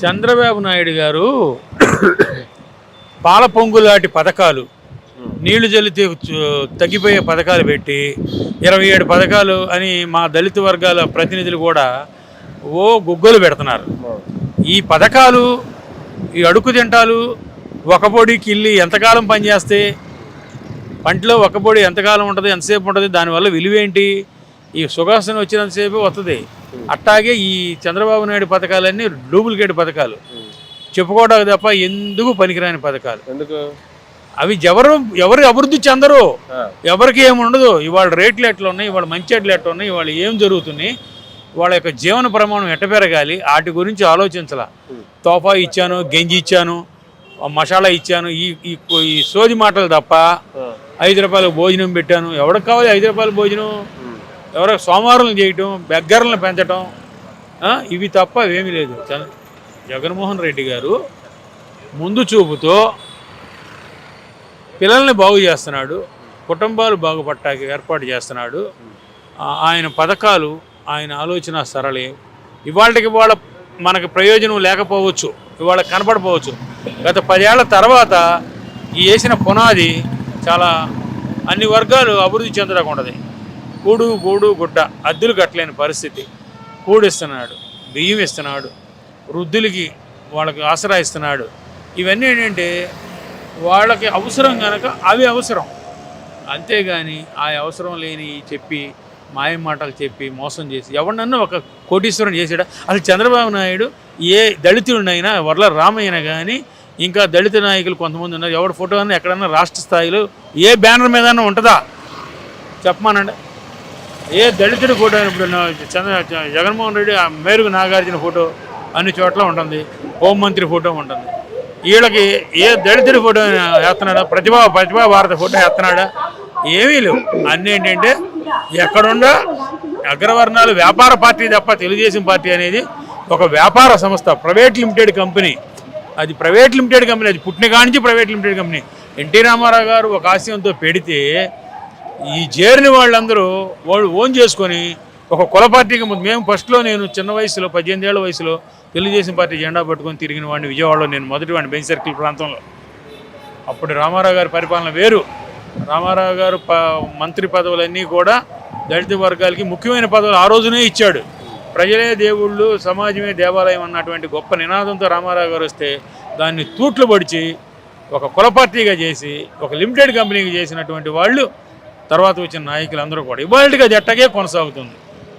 చంద్రబాబు నాయుడు గారు పాల పొంగులాంటి పథకాలు నీళ్ళు జల్లితే తగ్గిపోయే పథకాలు పెట్టి ఇరవై ఏడు పథకాలు అని మా దళిత వర్గాల ప్రతినిధులు కూడా ఓ గుగ్గలు పెడుతున్నారు. ఈ పథకాలు ఈ అడుగు తింటాలు ఒక పొడికి వెళ్ళి ఎంతకాలం పనిచేస్తే పంటలో ఒక పొడి ఎంతకాలం ఉంటుంది ఎంతసేపు ఉంటుంది దానివల్ల విలువేంటి? ఈ సుఖాసనం వచ్చినంతసేపు వస్తుంది అట్టాగే ఈ చంద్రబాబు నాయుడు పథకాలన్నీ డూప్లికేట్ పథకాలు. చెప్పుకోవడానికి తప్ప ఎందుకు పనికిరాని పథకాలు. ఎందుకు? అవి ఎవరు ఎవరు అభివృద్ధి చెందరు? ఎవరికి ఏమి ఉండదు. ఇవాళ రేట్లు ఎట్లా ఉన్నాయి? ఇవాళ మంచి ఎట్లు ఎట్లా ఉన్నాయి? ఇవాళ ఏం జరుగుతున్నాయి వాళ్ళ యొక్క జీవన ప్రమాణం ఎట్ట పెరగాలి? వాటి గురించి ఆలోచించాల. తోఫా ఇచ్చాను గంజి ఇచ్చాను మసాలా ఇచ్చాను ఈ ఈ సోది మాటలు తప్ప ఐదు రూపాయలు భోజనం పెట్టాను. ఎవరికి కావాలి ఐదు రూపాయల భోజనం? ఎవరో సోమవారం చేయటం బెగ్గర్లను పెంచటం ఇవి తప్ప ఏమీ లేదు. జగన్మోహన్ రెడ్డి గారు ముందు చూపుతో పిల్లల్ని బాగు చేస్తున్నాడు కుటుంబాలు బాగుపట్టాకి ఏర్పాటు చేస్తున్నాడు. ఆయన పథకాలు ఆయన ఆలోచన సరళి. ఇవాళకి ఇవాళ మనకు ప్రయోజనం లేకపోవచ్చు ఇవాళ కనపడపోవచ్చు గత పదేళ్ళ తర్వాత ఈ వేసిన పునాది చాలా అన్ని వర్గాలు అభివృద్ధి చెందడానికి ఉండదు. కూడు గూడు గుడ్డ అద్దెలు కట్టలేని పరిస్థితి. కూడిస్తున్నాడు బియ్యం ఇస్తున్నాడు వృద్ధులకి వాళ్ళకి ఆసరా ఇస్తున్నాడు. ఇవన్నీ ఏంటంటే వాళ్ళకి అవసరం కనుక అవి అవసరం. అంతేగాని ఆ అవసరం లేని చెప్పి మాయ మాటలు చెప్పి మోసం చేసి ఎవరినన్నా ఒక కోటీశ్వరం చేసాడు? అసలు చంద్రబాబు నాయుడు ఏ దళితుడినైనా వర్ల రామయ్యన కానీ ఇంకా దళిత నాయకులు కొంతమంది ఉన్నారు. ఎవరి ఫోటో అన్నా ఎక్కడన్నా రాష్ట్ర స్థాయిలో ఏ బ్యానర్ మీద ఉంటుందా? చెప్పమానండి. ఏ దళితుడి ఫోటో ఇప్పుడు చంద్ర జగన్మోహన్ రెడ్డి ఆ మేరుగు నాగార్జున ఫోటో అన్ని చోట్ల ఉంటుంది. హోంమంత్రి ఫోటో ఉంటుంది. వీళ్ళకి ఏ దళితుడి ఫోటో వేస్తున్నాడా? ప్రతిభా ప్రతిభా భారత ఫోటో వేస్తున్నాడా? ఏమీ లేవు. అన్నీ ఏంటంటే ఎక్కడుండా అగ్రవర్ణాలు వ్యాపార పార్టీ తప్ప తెలుగుదేశం పార్టీ అనేది ఒక వ్యాపార సంస్థ ప్రైవేట్ లిమిటెడ్ కంపెనీ. అది ప్రైవేట్ లిమిటెడ్ కంపెనీ అది పుట్టిన కానించి private limited company. NT Rama Rao గారు ఒక ఆశయంతో పెడితే ఈ చేరిన వాళ్ళందరూ వాళ్ళు ఓన్ చేసుకొని ఒక కుల పార్టీకి ముందు మేము ఫస్ట్లో నేను చిన్న వయసులో పద్దెనిమిది ఏళ్ళ వయసులో తెలుగుదేశం పార్టీ జెండా పట్టుకొని తిరిగిన వాడిని విజయవాడలో నేను మొదటి వాడిని బెంచ్ సర్కిల్ ప్రాంతంలో. అప్పుడు రామారావు గారి పరిపాలన వేరు. రామారావు గారు ప మంత్రి పదవులన్నీ కూడా దళిత వర్గాలకి ముఖ్యమైన పదవులు ఆ రోజునే ఇచ్చాడు. ప్రజలే దేవుళ్ళు సమాజమే దేవాలయం అన్నటువంటి గొప్ప నినాదంతో రామారావు గారు వస్తే దాన్ని తూట్లు పడిచి ఒక కుల పార్టీగా చేసి ఒక లిమిటెడ్ కంపెనీకి చేసినటువంటి వాళ్ళు తర్వాత వచ్చిన నాయకులు అందరూ కూడా ఇవాళకి అది ఎట్టగే కొనసాగుతుంది.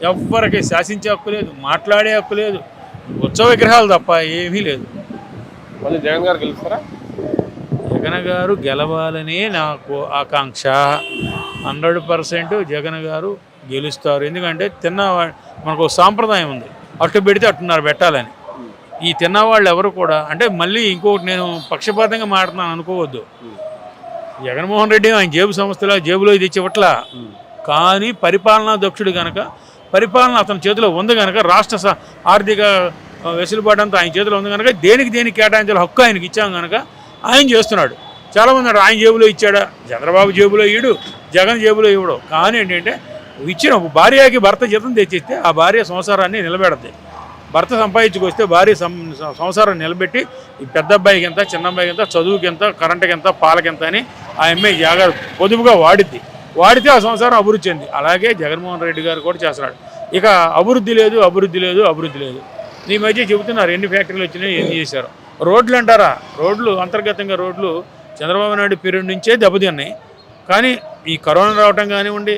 ఎవ్వరికి శాసించే హక్కు లేదు మాట్లాడే హక్కు లేదు ఉత్సవ విగ్రహాలు తప్ప ఏమీ లేదు. మళ్ళీ జగన్ గారు గెలుస్తారా? జగన్ గారు గెలవాలని నాకు ఆకాంక్ష. హండ్రెడ్ పర్సెంట్ జగన్ గారు గెలుస్తారు. ఎందుకంటే తిన్న మనకు ఒక సాంప్రదాయం ఉంది. అట్టు పెడితే అట్టున్నారు పెట్టాలని. ఈ తిన్నవాళ్ళు ఎవరు కూడా అంటే మళ్ళీ ఇంకొకటి నేను పక్షపాతంగా మాట్లాడుతున్నాను అనుకోవద్దు. జగన్మోహన్ రెడ్డి ఆయన జేబు సంస్థలో జేబులో ఇది ఇచ్చివట్లా కానీ పరిపాలనా దక్షుడు కనుక పరిపాలన అతని చేతిలో ఉంది కనుక రాష్ట్ర స- ఆర్థిక వెసులుబాటు అంతా ఆయన చేతిలో ఉంది కనుక దేనికి దేనికి కేటాయించాలి హక్కు ఆయనకి ఇచ్చాం కనుక ఆయన చేస్తున్నాడు. చాలామంది ఆయన జేబులో ఇచ్చాడా? చంద్రబాబు జేబులో ఇయ్యడు జగన్ జేబులో ఇవ్వడు. కానీ ఏంటంటే ఇచ్చిన భార్యకి భర్త జీతం తెచ్చిస్తే ఆ భార్య సంసారాన్ని నిలబెడద్ది. భర్త సంపాదించుకొస్తే భారీ సం సంసారం నిలబెట్టి పెద్ద అబ్బాయికి ఎంత చిన్న అబ్బాయికి ఎంత చదువుకి ఎంత కరెంటుకి ఎంత పాలకి ఎంత అని ఆ అమ్మాయి జాగ్రత్త పొదుపుగా వాడిద్ది. వాడితే ఆ సంసారం అభివృద్ధి చెంది. అలాగే జగన్మోహన్ రెడ్డి గారు కూడా చేస్తున్నాడు. ఇక అభివృద్ధి లేదు అభివృద్ధి లేదు అభివృద్ధి లేదు. ఈ మధ్య చెబుతున్నారు ఎన్ని ఫ్యాక్టరీలు వచ్చినాయి ఎన్ని చేశారు. రోడ్లు అంటారా? రోడ్లు అంతర్గతంగా రోడ్లు చంద్రబాబు నాయుడు పీరియడ్ నుంచే దెబ్బతిన్నాయి. కానీ ఈ కరోనా రావటం కానివ్వండి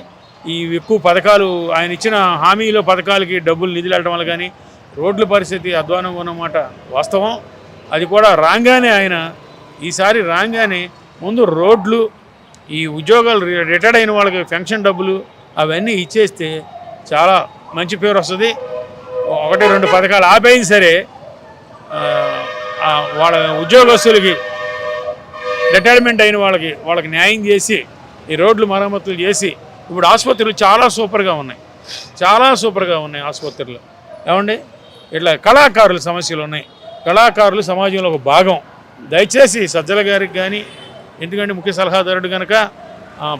ఈ ఎక్కువ పథకాలు ఆయన ఇచ్చిన హామీలో పథకాలకి డబ్బులు నిధులు వెళ్ళడం వల్ల కానీ రోడ్ల పరిస్థితి అధ్వానంగా ఉన్నమాట. వాస్తవం. అది కూడా రాగానే ఆయన ఈసారి రాగానే ముందు రోడ్లు ఈ ఉద్యోగాలు రి- రిటైర్డ్ అయిన వాళ్ళకి పెన్షన్ డబ్బులు అవన్నీ ఇచ్చేస్తే చాలా మంచి పేరు వస్తుంది. ఒకటి రెండు పథకాలు ఆపేయిన సరే వాళ్ళ ఉద్యోగస్తులకి రిటైర్మెంట్ అయిన వాళ్ళకి వాళ్ళకి న్యాయం చేసి ఈ రోడ్లు మరమ్మతులు చేసి ఇప్పుడు ఆసుపత్రులు చాలా సూపర్గా ఉన్నాయి. చాలా సూపర్గా ఉన్నాయి ఆసుపత్రులు. ఏమండి? ఇట్లా కళాకారుల సమస్యలు ఉన్నాయి. కళాకారులు సమాజంలో ఒక భాగం. దయచేసి సజ్జల గారికి కానీ ఎందుకంటే ముఖ్య సలహాదారుడు కనుక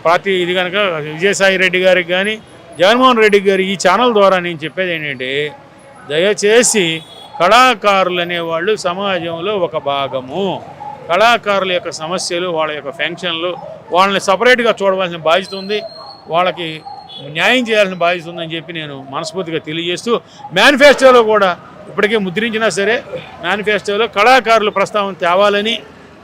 పార్టీ ఇది కనుక విజయసాయి రెడ్డి గారికి కానీ జగన్మోహన్ రెడ్డి గారి ఈ ఛానల్ ద్వారా నేను చెప్పేది ఏంటంటే దయచేసి కళాకారులు అనేవాళ్ళు సమాజంలో ఒక భాగము. కళాకారుల యొక్క సమస్యలు వాళ్ళ యొక్క ఫంక్షన్లు వాళ్ళని సపరేట్గా చూడవలసిన బాధ్యత ఉంది. వాళ్ళకి న్యాయం చేయాల్సిన బాధ్యత ఉందని చెప్పి నేను మనస్ఫూర్తిగా తెలియజేస్తూ మేనిఫెస్టోలో కూడా ఇప్పటికే ముద్రించినా సరే మేనిఫెస్టోలో కళాకారుల ప్రస్తావన తేవాలని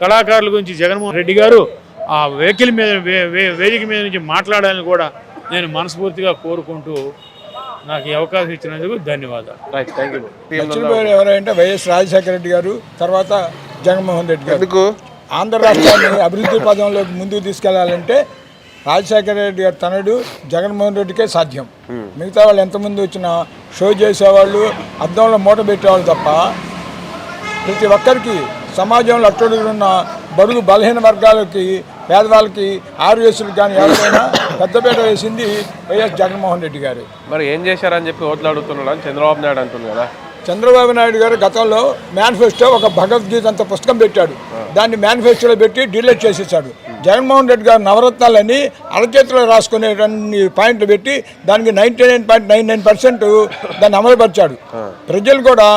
కళాకారుల గురించి జగన్మోహన్ రెడ్డి గారు ఆ వెహికల్ మీద వే- వే- వేదిక మీద నుంచి మాట్లాడాలని కూడా నేను మనస్ఫూర్తిగా కోరుకుంటూ నాకు ఈ అవకాశం ఇచ్చినందుకు ధన్యవాదాలు. ఎవరంటే వైఎస్ రాజశేఖర రెడ్డి గారు తర్వాత జగన్మోహన్ రెడ్డి గారు. ఆంధ్ర రాష్ట్రాన్ని అభివృద్ధి పదంలోకి ముందుకు తీసుకెళ్ళాలంటే రాజశేఖర రెడ్డి గారు తనడు జగన్మోహన్ రెడ్డికే సాధ్యం. మిగతా వాళ్ళు ఎంతమంది వచ్చినా షో చేసేవాళ్ళు అద్దంలో మూట పెట్టేవాళ్ళు తప్ప ప్రతి ఒక్కరికి సమాజంలో అట్టడుగున్న బడుగు బలహీన వర్గాలకి పేదవాళ్ళకి ఆర్యసులకు కానీ ఎవరైనా పెద్దపీట వేసింది వైఎస్ జగన్మోహన్ రెడ్డి గారు. మరి ఏం చేశారని చెప్పి ఓట్లు అడుగుతున్నాడు అని చంద్రబాబు నాయుడు అంటుంది కదా. చంద్రబాబు నాయుడు గారు గతంలో మేనిఫెస్టో ఒక భగవద్గీత అంత పుస్తకం పెట్టాడు. దాన్ని మేనిఫెస్టోలో పెట్టి డిలీట్ చేసేసాడు. జగన్మోహన్ రెడ్డి గారు నవరత్నాలని అరచేతిలో రాసుకునే పాయింట్లు పెట్టి దానికి ninety nine point nine nine percent దాన్ని అమలుపరిచాడు. ప్రజలు కూడా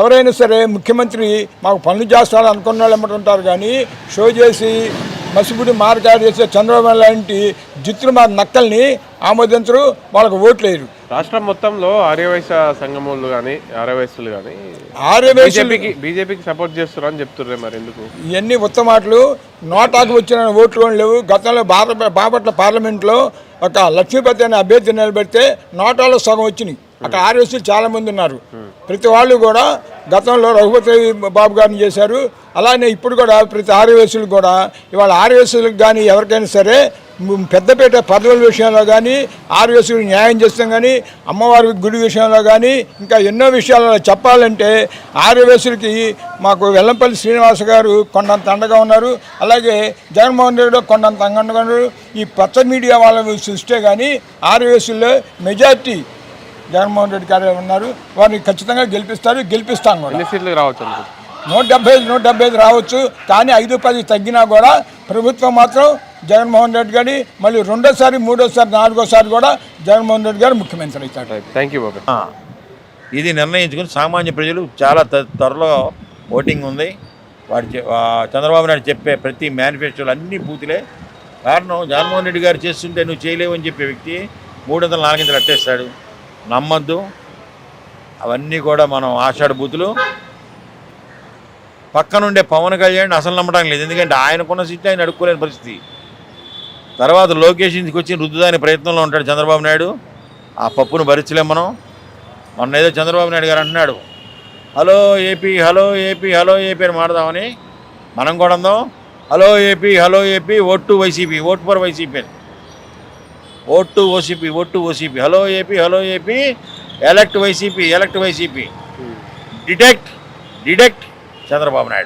ఎవరైనా సరే ముఖ్యమంత్రి మాకు పనులు చేస్తాడు అనుకున్న వాళ్ళు ఎమ్మటుంటారు కానీ షో చేసి మసిబుడి మార్కాడు చేసే చంద్రబాబు లాంటి జిత్తులు మా నక్కల్ని ఆమోదించరు వాళ్ళకు ఓట్లేరు రాష్ట్రం మొత్తంలో ఆర్యవైశ్య సంఘములు కానీ ఆర్యవైశ్యులు కానీ ఆర్యవేశులు బీజేపీకి సపోర్ట్ చేస్తున్నారు అని చెప్తుర్రే మరి ఎందుకు? ఇవన్నీ ఉత్తమాటలు నోటాకు వచ్చిన ఓట్లు లేవు. గతంలో బాప బాపట్ల పార్లమెంట్లో ఒక లక్ష్మీపతి అనే అభ్యర్థి నిలబెడితే నోటాలో సగం వచ్చినాయి. అక్కడ ఆర్ఎస్సీ చాలా మంది ఉన్నారు. ప్రతి వాళ్ళు కూడా గతంలో రఘుపతి బాబు గారిని చేశారు. అలానే ఇప్పుడు కూడా ప్రతి ఆర్యవేసులు కూడా ఇవాళ ఆర్యవేసులకు కానీ ఎవరికైనా సరే పెద్దపేట పదవుల విషయంలో కానీ ఆర్యవేసులకు న్యాయం చేస్తాం కానీ అమ్మవారి గుడి విషయంలో కానీ ఇంకా ఎన్నో విషయాలలో చెప్పాలంటే ఆర్యవేసులకి మాకు వెల్లంపల్లి శ్రీనివాస గారు కొండంత అండగా ఉన్నారు. అలాగే జగన్మోహన్ రెడ్డి కొండంత అండగా ఉన్నారు. ఈ పచ్చ మీడియా వాళ్ళ చూస్తే కానీ ఆర్యవేసుల్లో మెజార్టీ జగన్మోహన్ రెడ్డి గారు ఉన్నారు వారిని ఖచ్చితంగా గెలిపిస్తారు గెలిపిస్తాం కూడా. ఎన్ని సీట్లు రావచ్చు నూట డెబ్బై ఐదు నూట డెబ్బై ఐదు రావచ్చు కానీ ఐదు పది తగ్గినా కూడా ప్రభుత్వం మాత్రం జగన్మోహన్ రెడ్డి గారి మళ్ళీ రెండోసారి మూడోసారి నాలుగోసారి కూడా జగన్మోహన్ రెడ్డి గారు ముఖ్యమంత్రి అవుతాడు. రైట్ థ్యాంక్ యూ బాబు ఇది నిర్ణయించుకుని సామాన్య ప్రజలు చాలా త- త్వరలో ఓటింగ్ ఉంది. వాడు చంద్రబాబు నాయుడు చెప్పే ప్రతి మేనిఫెస్టోలు అన్ని బూతులే. కారణం జగన్మోహన్ రెడ్డి గారు చేస్తుంటే నువ్వు చేయలేవు అని చెప్పే వ్యక్తి మూడు వందల నాలుగింతలు అట్టేస్తాడు. నమ్మద్దు. అవన్నీ కూడా మనం ఆషాఢబూతులు పక్కనుండే పవన్ కళ్యాణ్ అసలు నమ్మడం లేదు. ఎందుకంటే ఆయనకున్న సీట్లు ఆయన అడుక్కోలేని పరిస్థితి. తర్వాత లోకేష్ ఇంటికి వచ్చి రుద్దుదాని ప్రయత్నంలో ఉంటాడు చంద్రబాబు నాయుడు. ఆ పప్పును భరించలేం మనం. మొన్న ఏదో చంద్రబాబు నాయుడు గారు అంటున్నాడు. Hello AP hello AP hello AP అని మాడదామని మనం కూడా అందాం. Hello AP hello AP vote to YCP vote for YCP అని. ఓట్ ఓసీపీ vote OCP. Hello AP hello AP elect YCP elect YCP. Detect డిడెక్ట్ Chandrababu Naidu.